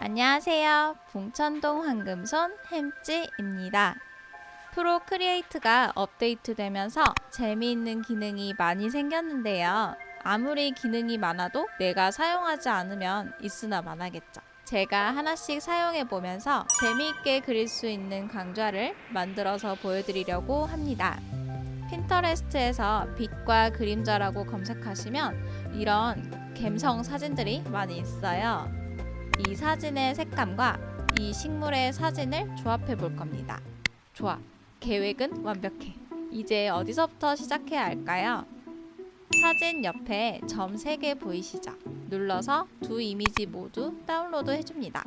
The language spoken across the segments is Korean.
안녕하세요. 봉천동 황금손 햄찌입니다. 프로 크리에이트가 업데이트되면서 재미있는 기능이 많이 생겼는데요. 아무리 기능이 많아도 내가 사용하지 않으면 있으나 마나겠죠. 제가 하나씩 사용해 보면서 재미있게 그릴 수 있는 강좌를 만들어서 보여드리려고 합니다. 핀터레스트에서 빛과 그림자라고 검색하시면 이런 갬성 사진들이 많이 있어요. 이 사진의 색감과 이 식물의 사진을 조합해 볼 겁니다. 좋아. 계획은 완벽해. 이제 어디서부터 시작해야 할까요? 사진 옆에 점 3개 보이시죠? 눌러서 두 이미지 모두 다운로드 해줍니다.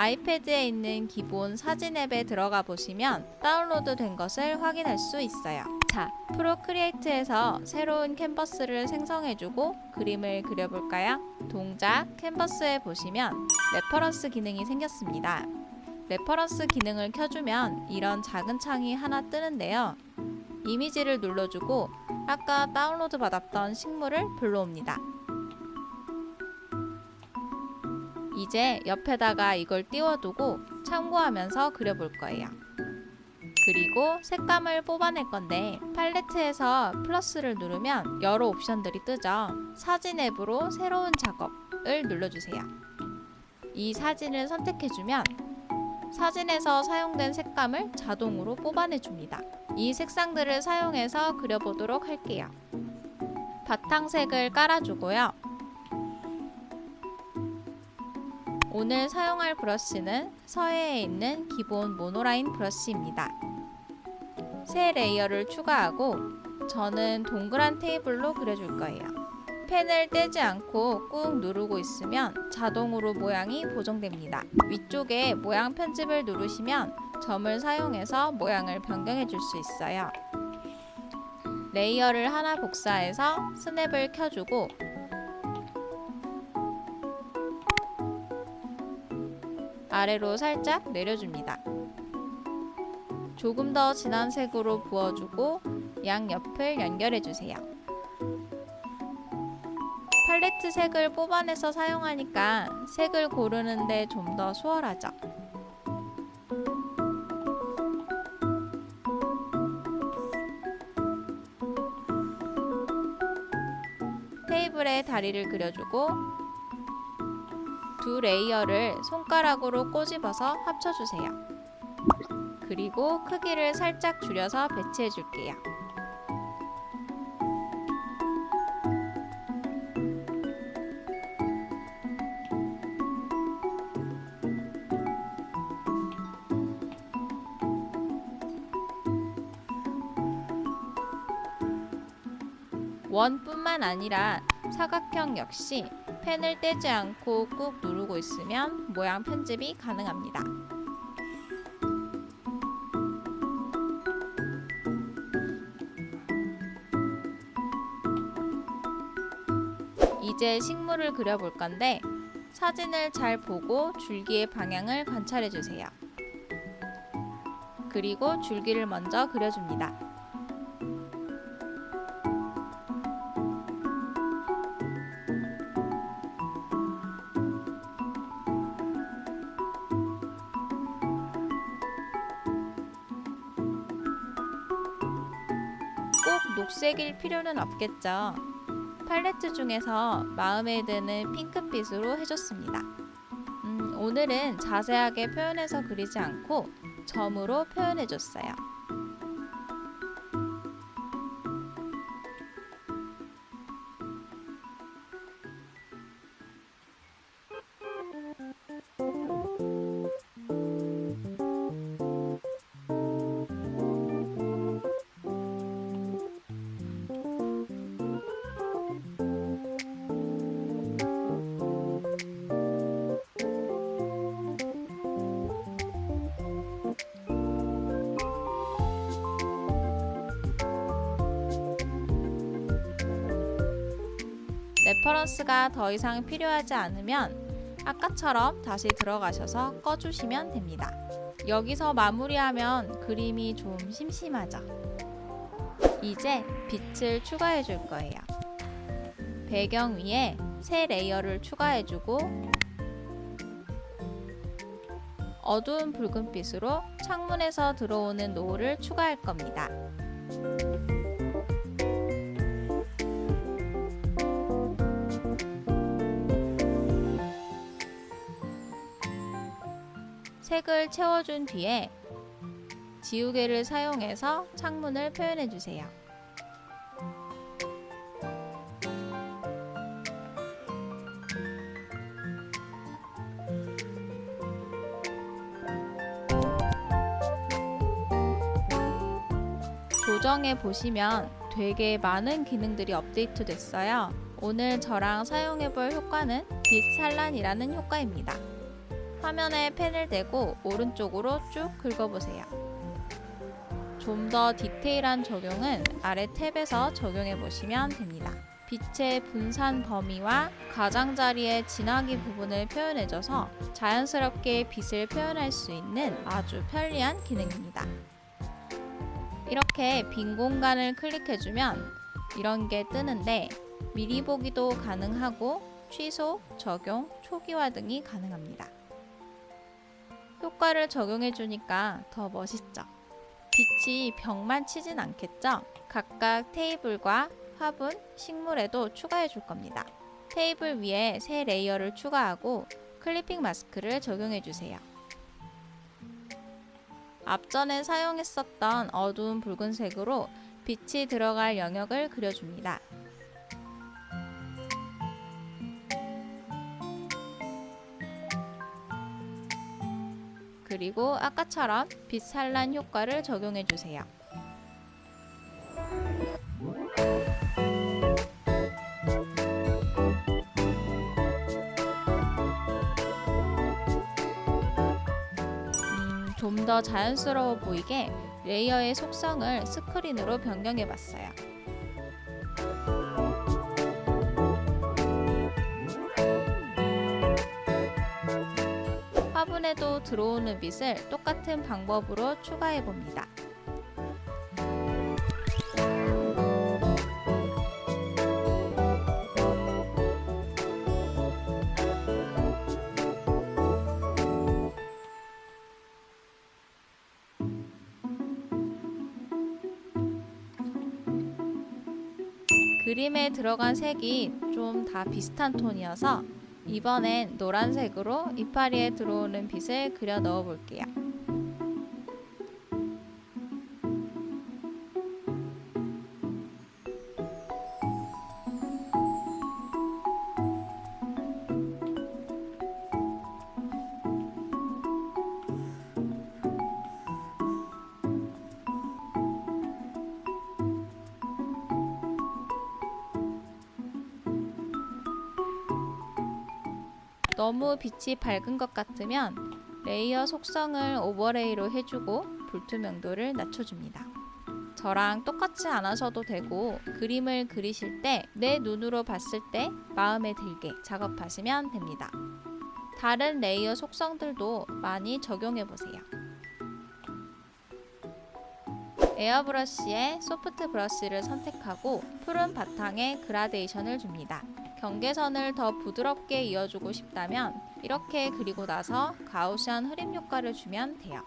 아이패드에 있는 기본 사진 앱에 들어가 보시면 다운로드 된 것을 확인할 수 있어요. 자, 프로크리에이트에서 새로운 캔버스를 생성해주고 그림을 그려볼까요? 동작 캔버스에 보시면 레퍼런스 기능이 생겼습니다. 레퍼런스 기능을 켜주면 이런 작은 창이 하나 뜨는데요. 이미지를 눌러주고 아까 다운로드 받았던 식물을 불러옵니다. 이제 옆에다가 이걸 띄워두고 참고하면서 그려볼 거예요. 그리고 색감을 뽑아낼 건데 팔레트에서 플러스를 누르면 여러 옵션들이 뜨죠. 사진 앱으로 새로운 작업을 눌러주세요. 이 사진을 선택해주면 사진에서 사용된 색감을 자동으로 뽑아내줍니다. 이 색상들을 사용해서 그려보도록 할게요. 바탕색을 깔아주고요. 오늘 사용할 브러쉬는 서해에 있는 기본 모노라인 브러쉬입니다. 새 레이어를 추가하고 저는 동그란 테이블로 그려줄 거예요. 펜을 떼지 않고 꾹 누르고 있으면 자동으로 모양이 보정됩니다. 위쪽에 모양 편집을 누르시면 점을 사용해서 모양을 변경해 줄 수 있어요. 레이어를 하나 복사해서 스냅을 켜주고 아래로 살짝 내려줍니다. 조금 더 진한 색으로 부어주고 양 옆을 연결해 주세요. 팔레트 색을 뽑아내서 사용하니까 색을 고르는데 좀 더 수월하죠. 테이블에 다리를 그려주고 두 레이어를 손가락으로 꼬집어서 합쳐주세요. 그리고 크기를 살짝 줄여서 배치해 줄게요. 원뿐만 아니라 사각형 역시 펜을 떼지 않고 꾹 누르고 있으면 모양 편집이 가능합니다. 이제 식물을 그려볼 건데 사진을 잘 보고 줄기의 방향을 관찰해 주세요. 그리고 줄기를 먼저 그려줍니다. 꼭 녹색일 필요는 없겠죠. 팔레트 중에서 마음에 드는 핑크빛으로 해줬습니다. 음, 오늘은 자세하게 표현해서 그리지 않고 점으로 표현해줬어요. 레퍼런스가 더 이상 필요하지 않으면 아까처럼 다시 들어가셔서 꺼주시면 됩니다. 여기서 마무리하면 그림이 좀 심심하죠. 이제 빛을 추가해 줄 거예요. 배경 위에 새 레이어를 추가해 주고 어두운 붉은빛으로 창문에서 들어오는 노을을 추가할 겁니다. 색을 채워준 뒤에 지우개를 사용해서 창문을 표현해 주세요. 조정해 보시면 되게 많은 기능들이 업데이트 됐어요. 오늘 저랑 사용해 볼 효과는 빛 산란이라는 효과입니다. 화면에 펜을 대고 오른쪽으로 쭉 긁어보세요. 좀 더 디테일한 적용은 아래 탭에서 적용해 보시면 됩니다. 빛의 분산 범위와 가장자리의 진하기 부분을 표현해줘서 자연스럽게 빛을 표현할 수 있는 아주 편리한 기능입니다. 이렇게 빈 공간을 클릭해주면 이런 게 뜨는데 미리 보기도 가능하고 취소, 적용, 초기화 등이 가능합니다. 효과를 적용해 주니까 더 멋있죠? 빛이 벽만 치진 않겠죠? 각각 테이블과 화분, 식물에도 추가해 줄 겁니다. 테이블 위에 새 레이어를 추가하고 클리핑 마스크를 적용해 주세요. 앞전에 사용했었던 어두운 붉은색으로 빛이 들어갈 영역을 그려줍니다. 그리고 아까처럼 빛 산란 효과를 적용해 주세요. 음, 좀 더 자연스러워 보이게 레이어의 속성을 스크린으로 변경해 봤어요. 화분에도 들어오는 빛을 똑같은 방법으로 추가해 봅니다. 그림에 들어간 색이 좀 다 비슷한 톤이어서 이번엔 노란색으로 이파리에 들어오는 빛을 그려 넣어 볼게요. 너무 빛이 밝은 것 같으면 레이어 속성을 오버레이로 해주고 불투명도를 낮춰줍니다. 저랑 똑같이 안 하셔도 되고 그림을 그리실 때 내 눈으로 봤을 때 마음에 들게 작업하시면 됩니다. 다른 레이어 속성들도 많이 적용해 보세요. 에어브러쉬에 소프트 브러쉬를 선택하고 푸른 바탕에 그라데이션을 줍니다. 경계선을 더 부드럽게 이어주고 싶다면 이렇게 그리고 나서 가우시안 흐림 효과를 주면 돼요.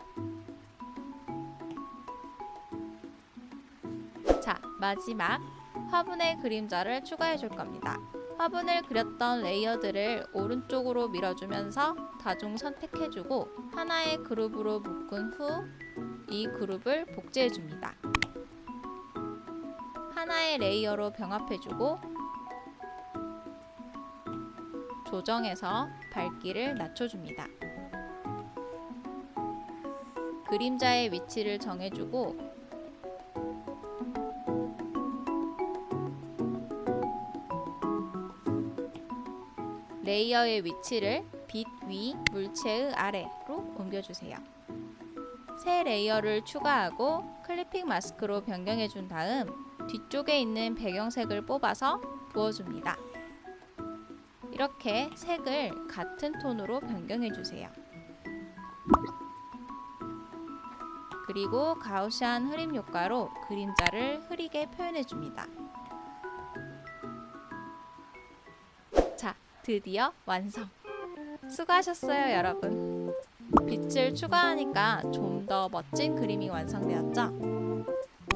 자, 마지막 화분의 그림자를 추가해 줄 겁니다. 화분을 그렸던 레이어들을 오른쪽으로 밀어주면서 다중 선택해주고 하나의 그룹으로 묶은 후 이 그룹을 복제해 줍니다. 하나의 레이어로 병합해 주고 조정해서 밝기를 낮춰 줍니다. 그림자의 위치를 정해 주고 레이어의 위치를 빛 위, 물체의 아래로 옮겨주세요. 새 레이어를 추가하고 클리핑 마스크로 변경해 준 다음 뒤쪽에 있는 배경색을 뽑아서 부어줍니다. 이렇게 색을 같은 톤으로 변경해 주세요. 그리고 가우시안 흐림 효과로 그림자를 흐리게 표현해 줍니다. 자, 드디어 완성. 수고하셨어요, 여러분. 빛을 추가하니까 좀 더 멋진 그림이 완성되었죠?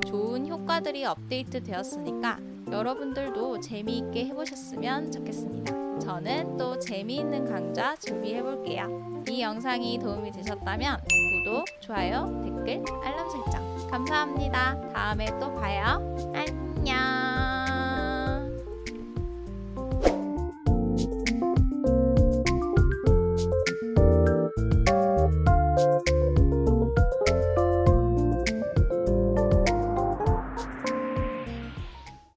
좋은 효과들이 업데이트 되었으니까 여러분들도 재미있게 해보셨으면 좋겠습니다. 저는 또 재미있는 강좌 준비해 볼게요. 이 영상이 도움이 되셨다면 구독, 좋아요, 댓글, 알람 설정 감사합니다. 다음에 또 봐요. 안녕.